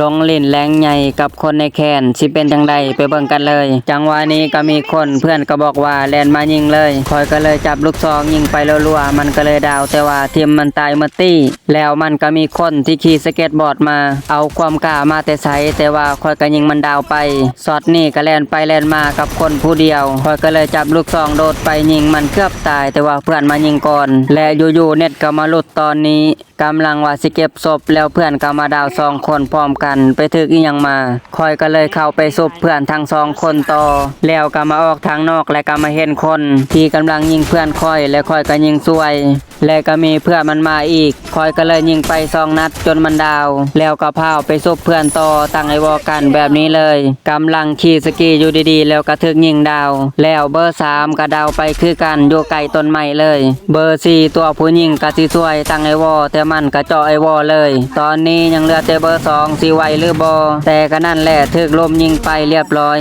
ลงเล่นแรงใหญ่กับคนในแคนสิเป็นจังใดไปเบิ่งกันเลย จังหวะนี้ก็มีคนเพื่อนก็บอกว่าแลนมายิงเลยคอยก็เลยจับลูกซองยิงไปรัวๆมันก็เลยดาว แต่ว่าทีมมันตายมาตี้ แล้วมันก็มีคนที่ขี่สเก็ตบอร์ดมา เอาความกล้ามาแต่ไสแต่ว่าคอยก็ยิงมันดาวไปสอดนี่ก็แลนไปแลนมากับคนผู้เดียวคอยก็เลยจับลูกซองโดดไปยิงมันเกือบตาย แต่ว่าเพื่อนมายิงก่อน และอยู่ๆเน็ตก็มาหลุดตอนนี้กำลังว่าสิเก็บศพแล้วเพื่อนก็มาดาวสองคนพร้อมกันไปถึกอีหยังมาคอยก็เลยเข้าไปซุบเพื่อนทั้งสองคนต่อ แล้วก็มาออกทางนอกและก็มาเห็นคน ที่กำลังยิงเพื่อนคอยและคอยก็ยิงซวย และก็มีเพื่อนมันมาอีก คอยก็เลยยิงไปสองนัดจนมันดาว แล้วก็พาวไปซุบเพื่อนต่อตั้งไอวอกันแบบนี้เลยกำลังขี่สกีอยู่ดีๆ แล้วก็ถึกยิงดาว แล้วเบอร์สามก็ดาวไปคือกันอยู่ไกลต้นไม้เลย เบอร์สี่ตัวผู้ยิงก็สิช่วยตั้งไอวอแต่มันก็เจาะไอวอเลย ตอนนี้ยังเหลือแต่เบอร์สองสิไวหรือบอแต่ก็นั่นแหละถึกลมยิงไปเรียบร้อย